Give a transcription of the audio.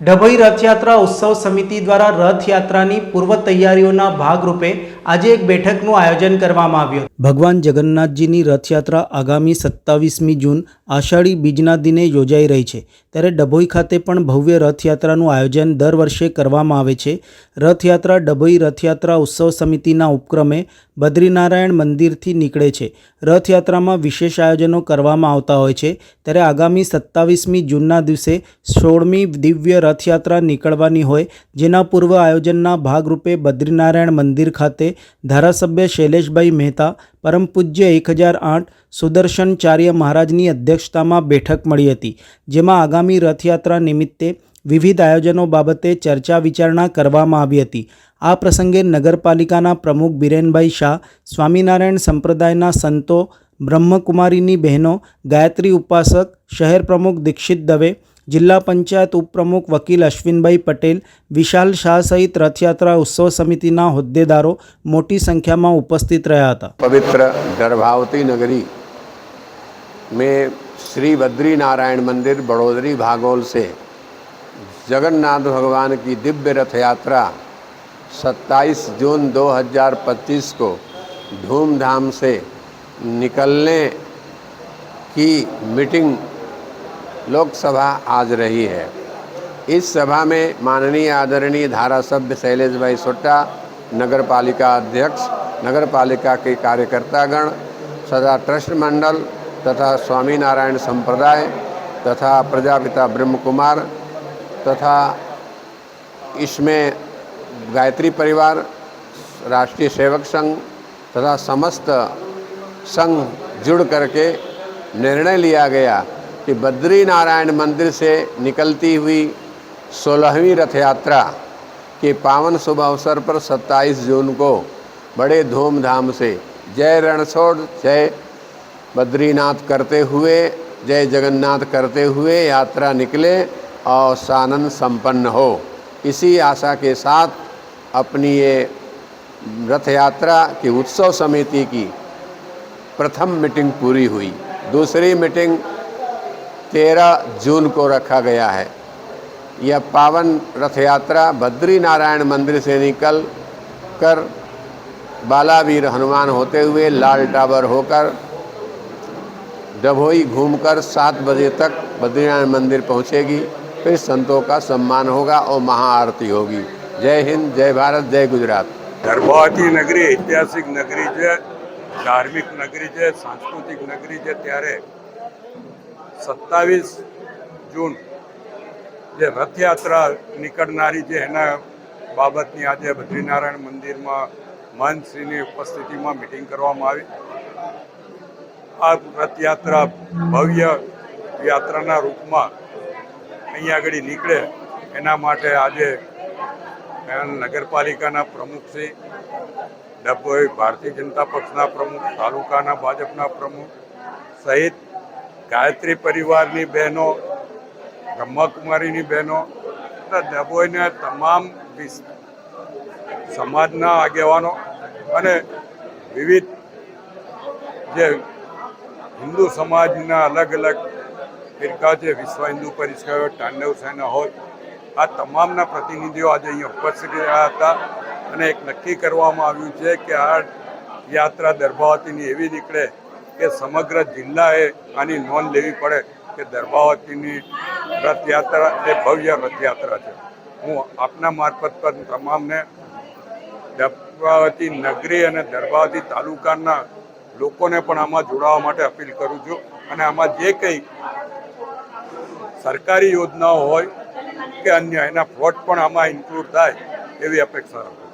ડભોઈ રથયાત્રા ઉત્સવ સમિતિ દ્વારા રથયાત્રાની પૂર્વ તૈયારીઓના ભાગરૂપે આજે એક બેઠકનું આયોજન કરવામાં આવ્યું ભગવાન જગન્નાથજીની રથયાત્રા આગામી સત્તાવીસમી જૂન આષાઢી બીજના દિને યોજાઈ રહી છે. ત્યારે ડભોઈ ખાતે પણ ભવ્ય રથયાત્રાનું આયોજન દર વર્ષે કરવામાં આવે છે. રથયાત્રા ડભોઈ રથયાત્રા ઉત્સવ સમિતિના ઉપક્રમે બદ્રીનારાયણ મંદિરથી નીકળે છે. રથયાત્રામાં વિશેષ આયોજનો કરવામાં આવતા હોય છે. ત્યારે આગામી સત્તાવીસમી જૂનના દિવસે સોળમી દિવ્ય રથયાત્રા નીકળવાની હોય, જેના પૂર્વ આયોજનના ભાગરૂપે બદ્રીનારાયણ મંદિર ખાતે ધારાસભ્ય શૈલેષભાઈ મહેતા, પરમ પૂજ્ય એક હજાર આઠ સુદર્શનચાર્ય મહારાજની અધ્યક્ષતામાં બેઠક મળી હતી, જેમાં આગામી રથયાત્રા નિમિત્તે વિવિધ આયોજનો બાબતે ચર્ચા વિચારણા કરવામાં આવી હતી. આ પ્રસંગે નગરપાલિકાના પ્રમુખ બિરેનભાઈ શાહ, સ્વામિનારાયણ સંપ્રદાયના સંતો બ્રહ્મકુમારીની બહેનો, ગાયત્રી ઉપાસક, શહેર પ્રમુખ દીક્ષિત દવે જિલ્લા પંચાયત ઉપપ્રમુખ વકીલ અશ્વિનભાઈ પટેલ વિશાલ શાહ સહિત રથયાત્રા ઉત્સવ સમિતિના હોદ્દેદારો મોટી સંખ્યામાં ઉપસ્થિત રહ્યા હતા पवित्र गर्भावती नगरी में श्री बद्री नारायण मंदिर बड़ोदरी भागोल से जगन्नाथ भगवान की दिव्य रथ यात्रा 27 जून 2025 को धूमधाम से निकलने की मीटिंग लोकसभा आज रही है। इस सभा में माननीय आदरणीय धारा सभ्य शैलेश भाई सोट्टा नगर पालिका अध्यक्ष नगर पालिका के कार्यकर्तागण, सदा ट्रस्ट मंडल तथा स्वामीनारायण संप्रदाय तथा प्रजापिता ब्रह्म कुमार तथा इसमें गायत्री परिवार, राष्ट्रीय सेवक संघ तथा समस्त संघ जुड़ करके निर्णय लिया गया। कि बद्री नारायण मंदिर से निकलती हुई सोलहवीं रथ यात्रा के पावन शुभ अवसर पर 27 जून को बड़े धूमधाम से जय रणछोड़, जय बद्रीनाथ करते हुए, जय जगन्नाथ करते हुए यात्रा निकले और सानंद संपन्न हो। इसी आशा के साथ अपनी ये रथ यात्रा की उत्सव समिति की प्रथम मीटिंग पूरी हुई। दूसरी मीटिंग तेरह जून को रखा गया है यह पावन रथ यात्रा बद्री नारायण मंदिर से निकल कर बालावीर हनुमान होते हुए लाल टावर होकर डभोई घूमकर सात बजे तक बद्रीनारायण मंदिर पहुंचेगी फिर संतों का सम्मान होगा और महाआरती होगी जय हिंद जय भारत जय गुजरात ગર્ભવતી નગરી ઐતિહાસિક નગરી છે ધાર્મિક નગરી છે સાંસ્કૃતિક નગરી છે ત્યારે સત્તાવીસ જૂન જે રથયાત્રા નીકળનારી છે એના બાબતની આજે બદ્રીનારાયણ મંદિરમાં મહંતશ્રીની ઉપસ્થિતિમાં મિટિંગ કરવામાં આવી. આ રથયાત્રા ભવ્ય યાત્રાના રૂપમાં અહીંયા આગળ નીકળે એના માટે આજે નગરપાલિકાના પ્રમુખશ્રી ડભોઈ ભારતીય જનતા પક્ષના પ્રમુખ, તાલુકાના ભાજપના પ્રમુખ સહિત ગાયત્રી પરિવારની બહેનો, બ્રહ્માકુમારીની બહેનો ડભોઈને તમામ સમાજના આગેવાનો અને વિવિધ જે હિન્દુ સમાજના અલગ અલગ ફિરકા જે વિશ્વ હિન્દુ પરિષદ હોય તાંડવ સેના હોય, આ તમામના પ્રતિનિધિઓ આજે અહીં ઉપસ્થિત રહ્યા હતા અને એક નક્કી કરવામાં આવ્યું છે કે આ યાત્રા દર્ભાવતીની એવી નીકળે કે સમગ્ર જિલ્લાએ આની નોંધ લેવી પડે કે દર્ભાવતીની રથયાત્રા એ ભવ્ય રથયાત્રા છે. હું આપના મારફત પર તમામને દર્ભાવતી નગરી અને દર્ભાવતી તાલુકાના લોકોને પણ આમાં જોડાવા માટે અપીલ કરું છું અને આમાં જે કંઈ સરકારી યોજનાઓ હોય કે અન્ય એના ફ્રોડ પણ આમાં ઇન્ક્લુડ થાય એવી અપેક્ષા રાખું